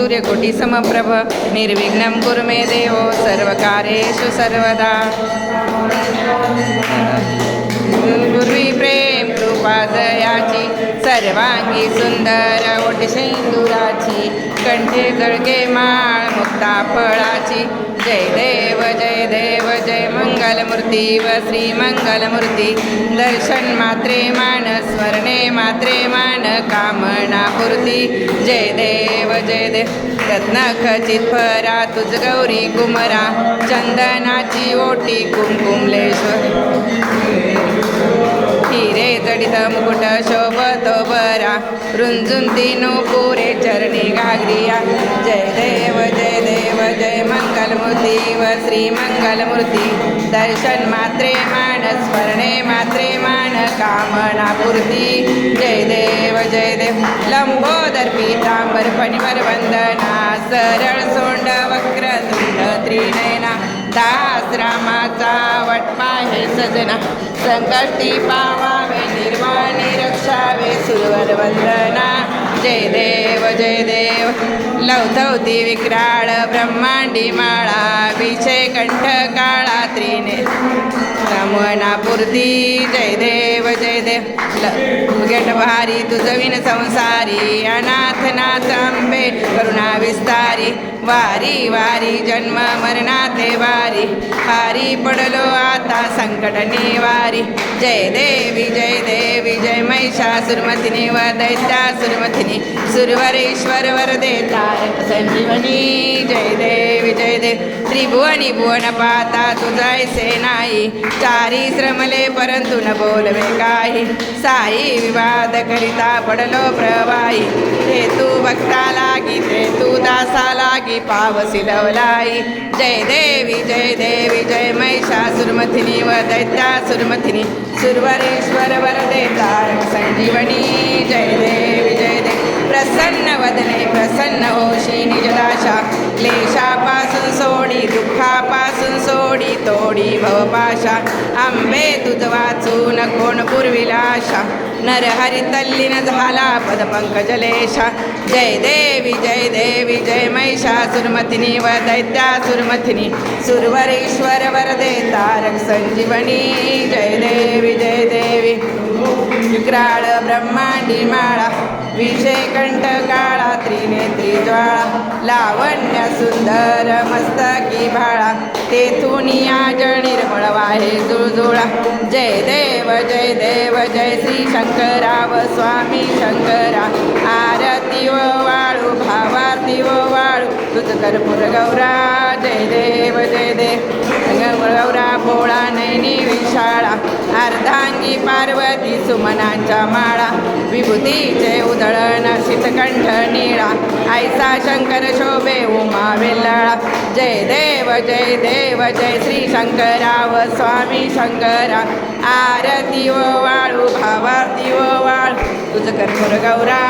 सूर्यकोटी समप्रभ निर्विघ्नं कुरु मे देवो सर्वकारेषु सर्वदा। पूर्वी प्रेम कृपा सर्वांगी सुंदर ओट शेंदुराची कंठे जळके माळ मुक्ता फळाची जय देव जय देव जय मंगलमूर्ती व श्रीमंगलमूर्ती दर्शन मात्रे मान स्मरणे मात्रे मान कामना पूर्ती. जय देव जय देव रत्नखचित फरा तुझ गौरी कुमरा. चंदनाची ओटी कुमकुमलेश्वर. हिरे जडित मुकुट शोभ बरा रुंजून पुरे चरणी घागरिया जय देव जय देव जय मंगलमूर्ती व श्री मंगलमूर्ती। दर्शन मात्रे मान स्मरणे मात्रे मान कामना पूर्ती। जय देव जय देव। लंबोदर पीतांबर फणिवर वंदना। सरळ सोंड वक्र तुंड त्रिनयना। दास रामाचा वटपा हे सजना। संकष्टी पावावे निर्वाणी रक्षावे सुरवर वंदना जय देव जय देव। लवधवती विक्राळ ब्रह्मांडी माळा विषय कंठ काळा त्रिने। रमणापूर्ती जय देव जय देव। गेट भारी तुझविन संसारी अना नाथांबे करुणा विस्तारी वारी वारी जन्म मरणाते वारी. हारी पडलो आता संकट निवारी जय देवी जय देवी जय महिषासुरमथिनी व दैत्या सुरमतिनी सुरवरेश्वर वरदे तारक संजीवनी. जय देवी जय देव त्रिभुवनी भुवन पाता तुझायसे नाही चारी श्रमले परंतु न बोलवे काही. साई विवाद करिता पडलो प्रवाई ते तू भक्ता लागी ते तू दासा लागी पावसी लवलाई जय देवी जय देवी जय महिषासुरमथिनी व दैत्या सुरमथिनी. सुरवरेश्वर वरदे तारक संजीवनी. जय देवी जय देवी प्रसन्न वदने प्रसन्न होशी निजदाशा क्लेश तोडी तोडी भवपाशा आंबे तुझ वाचून कोण पूर्विलाशा? नर हरी तल्लीन झाला पदपंकजलेशा. जय देवी जय देवी जय महिषासुरमथिनी व दैत्या सुरमथिनी सुरवरेश्वर वरदे तारक संजीवनी. जय देवी जय देवी. शुक्राळ ब्रह्मांडी माळा. विषय कंठ काळ ज्वाळा लावण्य सुंदर मस्तकी भाळा. तेथून याज निर्मळ वाहे जुळजुळा. जय देव जय देव जय श्री शंकराव स्वामी शंकरा. आरती व वाळू भावाती व वाळू. तुझ कर्पूर गौरा जय देव. शाळा. अर्धांगी पार्वती सुमनांच्या माळा. विभूतीचे उधळण शीतकंठ निळा. ऐसा शंकर शोभे उमा वेल्लाळा जय देव जय देव जय श्री शंकराव स्वामी शंकरा. आरती व वाळू भावारती व वाळू. तुझं कर्पूर गौरा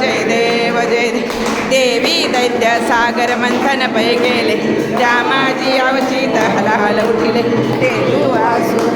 जय देव जय देव देवी दैत्य सागर मंथन पै गेले रामाजी माझी अवचित हलाहल उठिले. ते तू आसुर